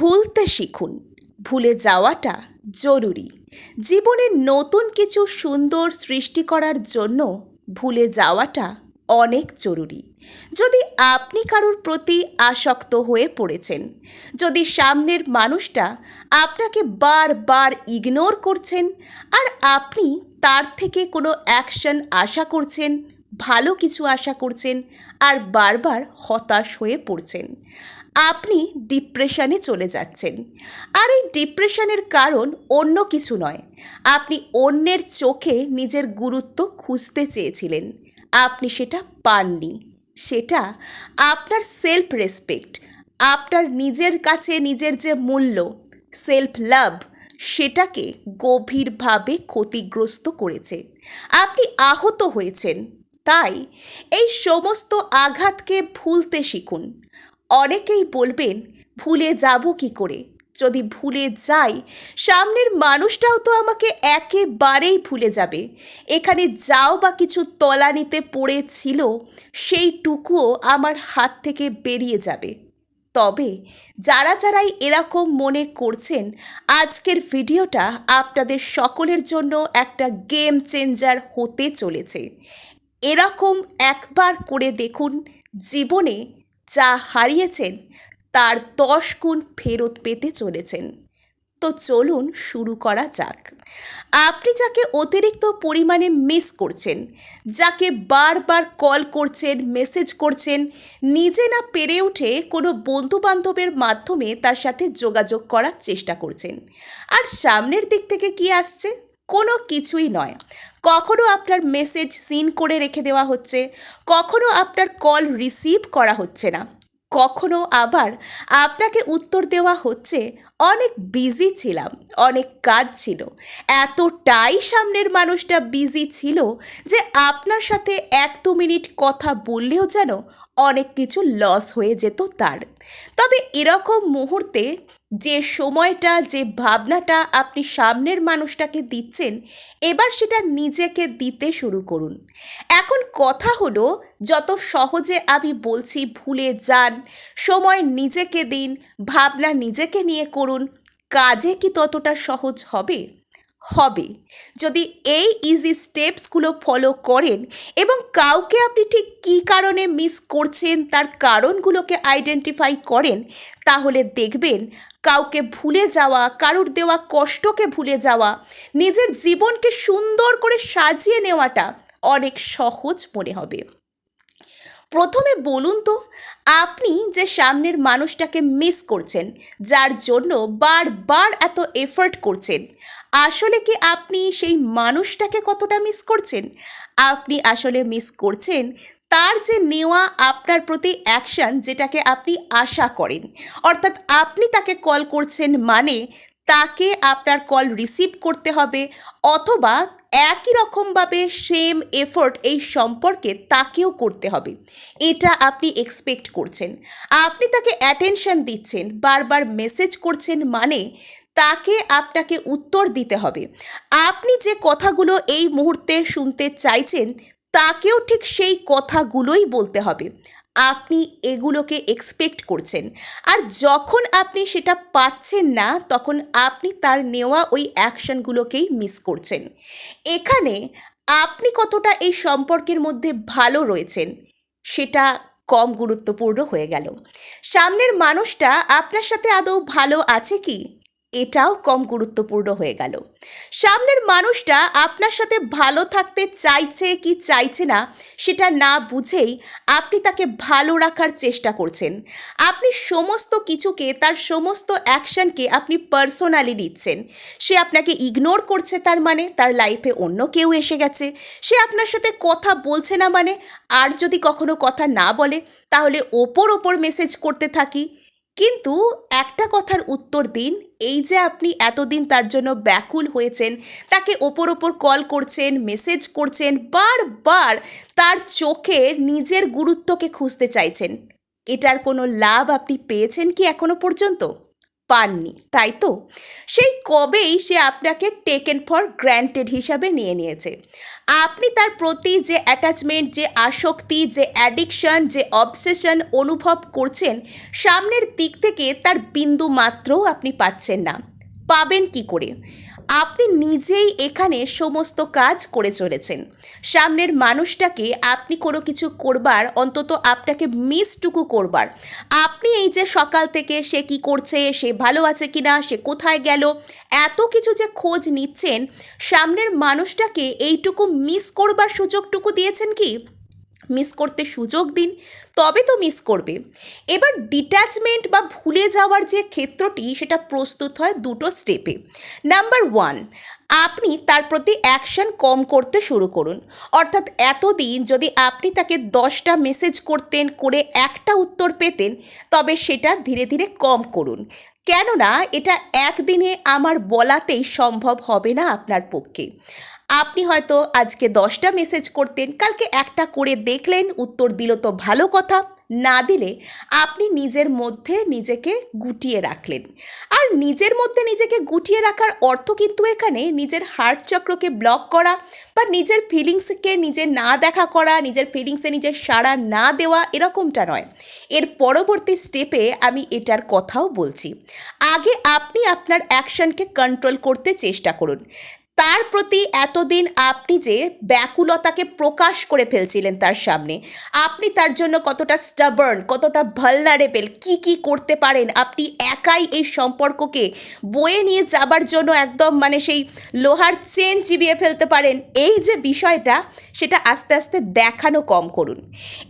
ভুলতে শিখুন। ভুলে যাওয়াটা জরুরি। জীবনে নতুন কিছু সুন্দর সৃষ্টি করার জন্য ভুলে যাওয়াটা অনেক জরুরি। যদি আপনি কারোর প্রতি আসক্ত হয়ে পড়েছেন, যদি সামনের মানুষটা আপনাকে বারবার ইগনোর করছেন, আর আপনি তার থেকে কোনো অ্যাকশন আশা করছেন ভালো কিছু আশা করছেন আর বারবার হতাশ হয়ে পড়ছেন। আপনি ডিপ্রেশনে চলে যাচ্ছেন। আর এই ডিপ্রেশনের কারণ অন্য কিছু নয়। আপনি অন্যের চোখে নিজের গুরুত্ব খুঁজতে চেয়েছিলেন। আপনি সেটা পাননি। সেটা আপনার সেলফ রেসপেক্ট আপনার নিজের কাছে নিজের যে মূল্য সেলফ লাভ সেটাকে গভীরভাবে ক্ষতিগ্রস্ত করেছে। আপনি আহত হয়েছেন। তাই এই সমস্ত আঘাতকে ভুলতে শিখুন। অনেকেই বলবেন, ভুলে যাব কি করে? যদি ভুলে যাই, সামনের মানুষটাও তো আমাকে একেবারেই ভুলে যাবে। এখানে যাও বা কিছু তলানিতে পড়েছিল সেইটুকুও আমার হাত থেকে বেরিয়ে যাবে। তবে যারা যারাই এরকম মনে করছেন, আজকের ভিডিওটা আপনাদের সকলের জন্য একটা গেম চেঞ্জার হতে চলেছে। এরকম একবার করে দেখুন জীবনে যা হারিয়েছেন, তার দশ গুণ ফেরত পেতে চলেছেন। তো চলুন শুরু করা যাক। আপনি যাকে অতিরিক্ত পরিমাণে মিস করছেন, যাকে বারবার কল করছেন মেসেজ করছেন, নিজে না পেরে উঠে কোনো বন্ধুবান্ধবের মাধ্যমে তার সাথে যোগাযোগ করার চেষ্টা করছেন। আর সামনের দিক থেকে কি আসছে? কোনো কিছুই নয়। কখনো আপনার মেসেজ সিন করে রেখে দেওয়া হচ্ছে, কখনো আপনার কল রিসিভ করা হচ্ছে না, কখনো আবার আপনাকে উত্তর দেওয়া হচ্ছে, অনেক বিজি ছিলাম, অনেক কাজ ছিল। এতটাই সামনের মানুষটা বিজি ছিল যে আপনার সাথে এক দু মিনিট কথা বললেও যেন অনেক কিছু লস হয়ে যেত তার। তবে এরকম মুহূর্তে যে সময়টা, যে ভাবনাটা আপনি সামনের মানুষটাকে দিচ্ছেন, এবার সেটা নিজেকে দিতে শুরু করুন। এখন কথা হলো, যত সহজে আমি বলছি ভুলে যান, সময় নিজেকে দিন, ভাবনা নিজেকে নিয়ে করুন, কাজে কি ততটা সহজ হবে? হবে। যদি এই ইজি স্টেপসগুলো ফলো করেন এবং কাউকে আপনি ঠিক কী কারণে মিস করছেন, তার কারণগুলোকে আইডেন্টিফাই করেন, তাহলে দেখবেন কাউকে ভুলে যাওয়া, কারুর দেওয়া কষ্টকে ভুলে যাওয়া, নিজের জীবনকে সুন্দর করে সাজিয়ে নেওয়াটা অনেক সহজ মনে হবে। প্রথমে বলুন তো, আপনি যে সামনের মানুষটাকে মিস করছেন, যার জন্য বারবার এত এফর্ট করছেন, আসলে কি আপনি সেই মানুষটাকে কতটা মিস করছেন? আপনি আসলে মিস করছেন তার যে নেওয়া আপনার প্রতি অ্যাকশান যেটাকে আপনি আশা করেন, অর্থাৎ আপনি তাকে কল করছেন মানে তাকে আপনার কল রিসিভ করতে হবে অথবা একই রকমভাবে সেম এফোর্ট এই সম্পর্কে তাকেও করতে হবে। এটা আপনি এক্সপেক্ট করছেন। আপনি তাকে অ্যাটেনশন দিচ্ছেন, বারবার মেসেজ করছেন মানে তাকে আপনাকে উত্তর দিতে হবে। আপনি যে কথাগুলো এই মুহূর্তে শুনতে চাইছেন, তাকেও ঠিক সেই কথাগুলোই বলতে হবে। আপনি এগুলোকে এক্সপেক্ট করছেন। আর যখন আপনি সেটা পাচ্ছেন না, তখন আপনি তার নেওয়া ওই অ্যাকশনগুলোকেই মিস করছেন। এখানে আপনি কতটা এই সম্পর্কের মধ্যে ভালো রয়েছেন, সেটা কম গুরুত্বপূর্ণ হয়ে গেল। সামনের মানুষটা আপনার সাথে আদৌ ভালো আছে কি? এটাও কম গুরুত্বপূর্ণ হয়ে গেল। সামনের মানুষটা আপনার সাথে ভালো থাকতে চাইছে কি চাইছে না, সেটা না বুঝেই আপনি তাকে ভালো রাখার চেষ্টা করছেন। আপনি সমস্ত কিছুকে, তার সমস্ত অ্যাকশনকে আপনি পার্সোনালি নিচ্ছেন। সে আপনাকে ইগনোর করছে তার মানে তার লাইফে অন্য কেউ এসে গেছে। সে আপনার সাথে কথা বলছে না মানে আর যদি কখনো কথা না বলে, তাহলে ওপর ওপর মেসেজ করতে থাকি। কিন্তু একটা কথার উত্তর দিন, এই যে আপনি এতদিন তার জন্য ব্যাকুল হয়েছেন, তাকে ওপর ওপর কল করছেন, মেসেজ করছেন, বারবার তার চোখে নিজের গুরুত্বকে খুঁজতে চাইছেন। এটার কোনো লাভ আপনি পেয়েছেন কি এখনও পর্যন্ত? পাননি, তাই তো? সেই কবেই সে আপনাকে টেকেন ফর গ্র্যান্টেড হিসাবে নিয়ে নিয়েছে। আপনি তার প্রতি যে অ্যাটাচমেন্ট যে আসক্তি, যে অ্যাডিকশন যে অবসেশন অনুভব করছেন, সামনের দিক থেকে তার বিন্দু মাত্রও আপনি পাচ্ছেন না। পাবেন কি করে? আপনি নিজেই এখানে সমস্ত কাজ করে চলেছেন। সামনের মানুষটাকে আপনি কোনো কিছু করবার, অন্তত আপনাকে মিসটুকু করবার। আপনি এই যে সকাল থেকে সে কি করছে, সে ভালো আছে কি না সে কোথায় গেল, এত কিছু যে খোঁজ নিচ্ছেন, সামনের মানুষটাকে এইটুকু মিস করবার সুযোগটুকু দিয়েছেন কি? মিস করতে সুযোগ দিন, তবে তো মিস করবে। এবার ডিট্যাচমেন্ট বা ভুলে যাওয়ার যে ক্ষেত্রটি, সেটা প্রস্তুত হয় দুটো স্টেপে নাম্বার ওয়ান আপনি তার প্রতি অ্যাকশন কম করতে শুরু করুন। অর্থাৎ এতদিন যদি আপনি তাকে দশটা মেসেজ করতেন, করে একটা উত্তর পেতেন, তবে সেটা ধীরে ধীরে কম করুন। কেননা, এটা একদিনে আমার বলাতেই সম্ভব হবে না আপনার পক্ষে। আপনি হয়তো আজকে দশটা মেসেজ করতেন, কালকে একটা করে দেখলেন, উত্তর দিল তো ভালো কথা, না দিলে আপনি নিজের মধ্যে নিজেকে গুটিয়ে রাখলেন। আর নিজের মধ্যে নিজেকে গুটিয়ে রাখার অর্থ কিন্তু এখানে নিজের হার্ট চক্রকে ব্লক করা বা নিজের ফিলিংসকে নিজে না দেখা করা, নিজের ফিলিংসে নিজের সাড়া না দেওয়া এরকমটা নয়। এর পরবর্তী স্টেপে আমি এটার কথাও বলছি। আগে আপনি আপনার অ্যাকশনকে কন্ট্রোল করতে চেষ্টা করুন। তার প্রতি এতদিন আপনি যে ব্যাকুলতাকে প্রকাশ করে ফেলছিলেন তার সামনে, আপনি তার জন্য কতটা স্টাবার্ন কতটা ভালনারেবেল কি কি করতে পারেন? আপনি একাই এই সম্পর্ককে বয়ে নিয়ে যাবার জন্য একদম মানে সেই লোহার চেন চিবিয়ে ফেলতে পারেন। এই যে বিষয়টা, সেটা আস্তে আস্তে দেখানো কম করুন।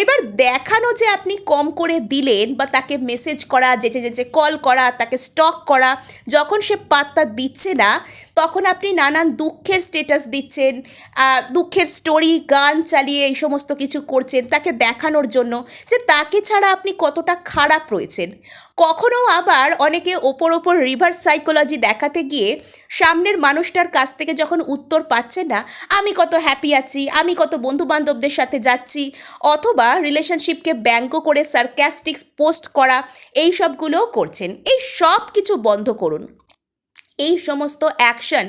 এবার দেখানো যে আপনি কম করে দিলেন বা তাকে মেসেজ করা, যেচে যেচে কল করা, তাকে স্টক করা, যখন সে পাত্তা দিচ্ছে না, তখন আপনি নানান দুঃখের স্টেটাস দিচ্ছেন দুঃখের স্টোরি গান চালিয়ে এই সমস্ত কিছু করছেন, তাকে দেখানোর জন্য যে তাকে ছাড়া আপনি কতটা খারাপ রয়েছেন। কখনো আবার অনেকে ওপর ওপর রিভার্স সাইকোলজি দেখাতে গিয়ে সামনের মানুষটার কাছ থেকে যখন উত্তর পাচ্ছে না, আমি কত হ্যাপি আছি, আমি কত বন্ধু বান্ধবদের সাথে যাচ্ছি, অথবা রিলেশনশিপকে ব্যঙ্গ করে সার্ক্যাস্টিক্স পোস্ট করা, এই সবগুলোও করছেন। এই সব কিছু বন্ধ করুন। এই সমস্ত অ্যাকশন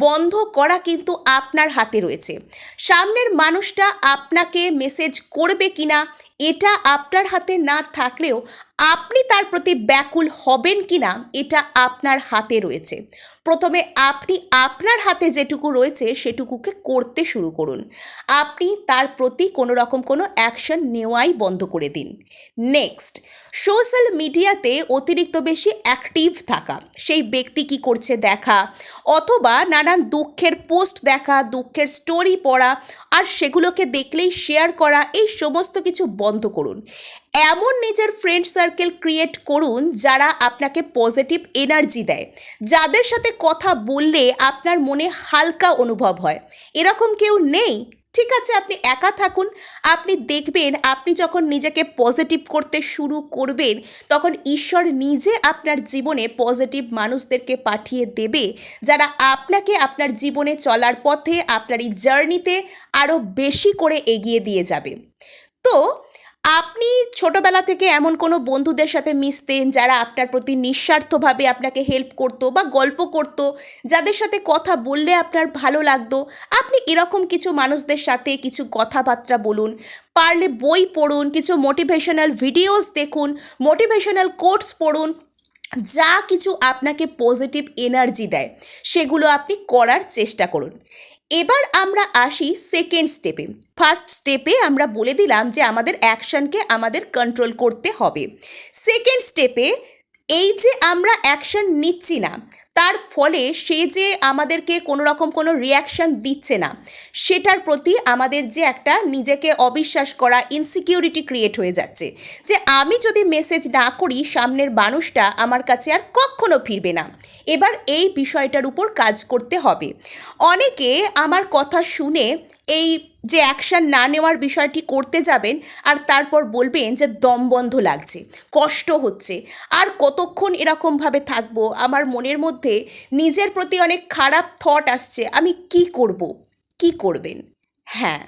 বন্ধ করা কিন্তু আপনার হাতে রয়েছে। সামনের মানুষটা আপনাকে মেসেজ করবে কিনা, এটা আপনার হাতে না থাকলেও আপনি তার প্রতি ব্যাকুল হবেন কি না এটা আপনার হাতে রয়েছে। প্রথমে আপনি আপনার হাতে যেটুকু রয়েছে, সেটুকুকে করতে শুরু করুন। আপনি তার প্রতি কোনো রকম কোনো অ্যাকশন নেওয়াই বন্ধ করে দিন। নেক্সট সোশ্যাল মিডিয়াতে অতিরিক্ত বেশি অ্যাক্টিভ থাকা। সেই ব্যক্তি কি করছে দেখা, অথবা নানান দুঃখের পোস্ট দেখা, দুঃখের স্টোরি পড়া, আর সেগুলোকে দেখলেই শেয়ার করা, এই সমস্ত কিছু বন্ধ করুন। এমন নিজের ফ্রেন্ড সার্কেল ক্রিয়েট করুন যারা আপনাকে পজিটিভ এনার্জি দেয়। যাদের সাথে কথা বললে আপনার মনে হালকা অনুভব হয়। এরকম কেউ নেই? ঠিক আছে, আপনি একা থাকুন। আপনি দেখবেন, আপনি যখন নিজেকে পজিটিভ করতে শুরু করবেন, তখন ঈশ্বর নিজে আপনার জীবনে পজিটিভ মানুষদেরকে পাঠিয়ে দেবে, যারা আপনাকে আপনার জীবনে চলার পথে, আপনার এই জার্নিতে আরও বেশি করে এগিয়ে দিয়ে যাবে। তো আপনি ছোটবেলা থেকে এমন কোনো বন্ধুদের সাথে মিশতেন যারা আপনার প্রতি নিঃস্বার্থভাবে আপনাকে হেল্প করতো বা গল্প করতো, যাদের সাথে কথা বললে আপনার ভালো লাগতো? আপনি এরকম কিছু মানুষদের সাথে কিছু কথাবার্তা বলুন, পারলে বই পড়ুন, কিছু মোটিভেশনাল ভিডিওস দেখুন মোটিভেশনাল কোর্স পড়ুন, যা কিছু আপনাকে পজিটিভ এনার্জি দেয়, সেগুলো আপনি করার চেষ্টা করুন। এবার আমরা আসি সেকেন্ড স্টেপে ফার্স্ট স্টেপে আমরা বলে দিলাম যে আমাদের অ্যাকশনকে আমাদের কন্ট্রোল করতে হবে। সেকেন্ড স্টেপে এই যে আমরা অ্যাকশন নিচ্ছি না, তার ফলে সে যে আমাদেরকে কোনো রকম কোনো রিয়াকশন দিচ্ছে না, সেটার প্রতি আমাদের যে একটা নিজেকে অবিশ্বাস করা ইনসিকিউরিটি ক্রিয়েট হয়ে যাচ্ছে। যে আমি যদি মেসেজ না করি, সামনের মানুষটা আমার কাছে আর কখনো ফিরবে না। এবার এই বিষয়টার উপর কাজ করতে হবে। অনেকে আমার কথা শুনে এই যে অ্যাকশান না নেওয়ার বিষয়টি করতে যাবেন আর তারপর বলবেন যে দম বন্ধ লাগছে, কষ্ট হচ্ছে। আর কতক্ষণ এরকমভাবে থাকব? আমার মনের মধ্যে নিজের প্রতি অনেক খারাপ থট আসছে। আমি কি করব? কি করবেন? হ্যাঁ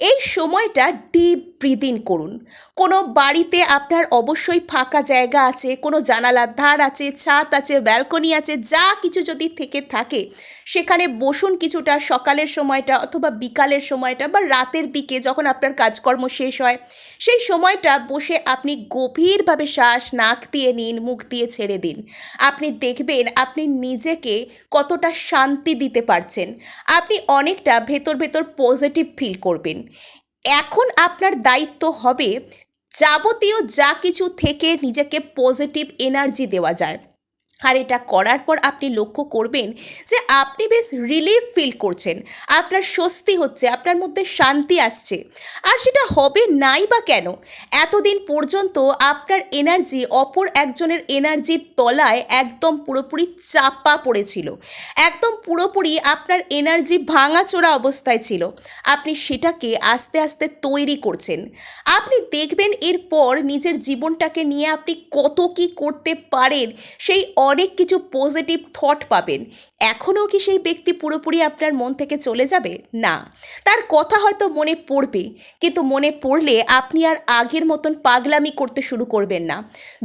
এই সময়টা ডিপ ব্রিদিন করুন। কোনো বাড়িতে আপনার অবশ্যই ফাঁকা জায়গা আছে, কোনো জানালার ধার আছে, ছাদ আছে ব্যালকনি আছে, যা কিছু যদি থেকে থাকে, সেখানে বসুন কিছুটা সকালের সময়টা অথবা বিকালের সময়টা বা রাতের দিকে যখন আপনার কাজকর্ম শেষ হয়, সেই সময়টা বসে আপনি গভীরভাবে শ্বাস, নাক দিয়ে নিন, মুখ দিয়ে ছেড়ে দিন। আপনি দেখবেন আপনি নিজেকে কতটা শান্তি দিতে পারছেন। আপনি অনেকটা ভেতর ভেতর পজিটিভ ফিল করবেন। এখন আপনার দায়িত্ব হবে যাবতীয় যা কিছু থেকে নিজেকে পজিটিভ এনার্জি দেওয়া যায়। আর এটা করার পর আপনি লক্ষ্য করবেন যে আপনি বেশ রিলিফ ফিল করছেন। আপনার স্বস্তি হচ্ছে, আপনার মধ্যে শান্তি আসছে। আর সেটা হবে নাই বা কেন? এতদিন পর্যন্ত আপনার এনার্জি অপর একজনের এনার্জির তলায় একদম পুরোপুরি চাপা পড়েছিল। একদম পুরোপুরি আপনার এনার্জি ভাঙাচোরা অবস্থায় ছিল। আপনি সেটাকে আস্তে আস্তে তৈরি করছেন। আপনি দেখবেন এরপর নিজের জীবনটাকে নিয়ে আপনি কত কি করতে পারেন সেই অনেক কিছু পজিটিভ থট পাবেন। এখনও কি সেই ব্যক্তি পুরোপুরি আপনার মন থেকে চলে যাবে? না। তার কথা হয়তো মনে পড়বে, কিন্তু মনে পড়লে আপনি আর আগের মতন পাগলামি করতে শুরু করবেন না।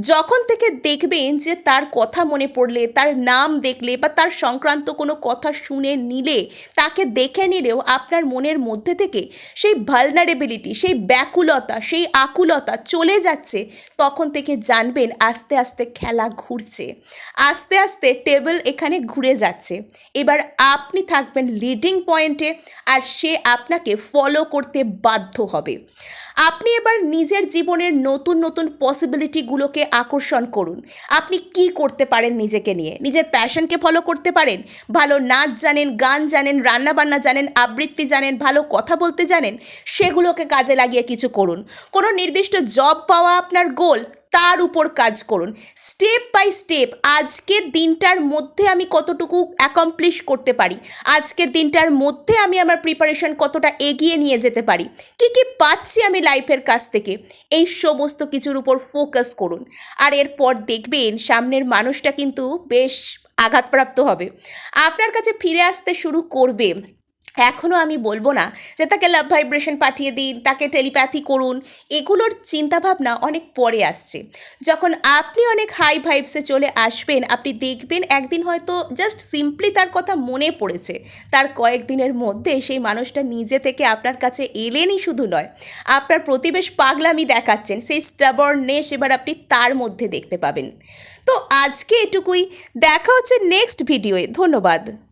যখন থেকে দেখবেন যে তার কথা মনে পড়লে, তার নাম দেখলে বা তার সংক্রান্ত কোনো কথা শুনে নিলে, তাকে দেখে নিলেও আপনার মনের মধ্যে থেকে সেই ভালনারেবিলিটি সেই ব্যাকুলতা, সেই আকুলতা চলে যাচ্ছে, তখন থেকে জানবেন আস্তে আস্তে খেলা ঘুরছে। আস্তে আস্তে টেবিল এখানে ঘুরে যাচ্ছে। এবার আপনি থাকবেন লিডিং পয়েন্টে আর সে আপনাকে ফলো করতে বাধ্য হবে। আপনি এবার নিজের জীবনের নতুন নতুন পসিবিলিটিগুলোকে আকর্ষণ করুন। আপনি কি করতে পারেন নিজেকে নিয়ে? নিজের প্যাশনকে ফলো করতে পারেন? ভালো নাচ জানেন, গান জানেন রান্না বান্না জানেন, আবৃত্তি জানেন, ভালো কথা বলতে জানেন, সেগুলোকে কাজে লাগিয়ে কিছু করুন। কোনো নির্দিষ্ট জব পাওয়া আপনার গোল তার উপর কাজ করুন। স্টেপ বাই স্টেপ আজকের দিনটার মধ্যে আমি কতটুকু অ্যাকমপ্লিশ করতে পারি? আজকের দিনটার মধ্যে আমি আমার প্রিপারেশন কতটা এগিয়ে নিয়ে যেতে পারি? কি কি পাচ্ছি আমি লাইফের কাছ থেকে? এই সমস্ত কিছুর উপর ফোকাস করুন। আর এরপর দেখবেন সামনের মানুষটা কিন্তু বেশ আঘাতপ্রাপ্ত হবে। আপনার কাছে ফিরে আসতে শুরু করবে। এখনও আমি বলব না যে তাকে লাভ ভাইব্রেশন পাঠিয়ে দিন, তাকে টেলিপ্যাথি করুন, এগুলোর চিন্তাভাবনা অনেক পরে আসছে। যখন আপনি অনেক হাই ভাইবসে চলে আসবেন, আপনি দেখবেন একদিন হয়তো জাস্ট সিম্পলি তার কথা মনে পড়েছে। তার কয়েকদিনের মধ্যে সেই মানুষটা নিজে থেকে আপনার কাছে এলেনই শুধু নয়, আপনার প্রতিবেশ পাগলামি দেখাচ্ছেন, সেই স্টাবরনেস এবার আপনি তার মধ্যে দেখতে পাবেন। তো আজকে এটুকুই, দেখা হচ্ছে নেক্সট ভিডিওয়ে ধন্যবাদ।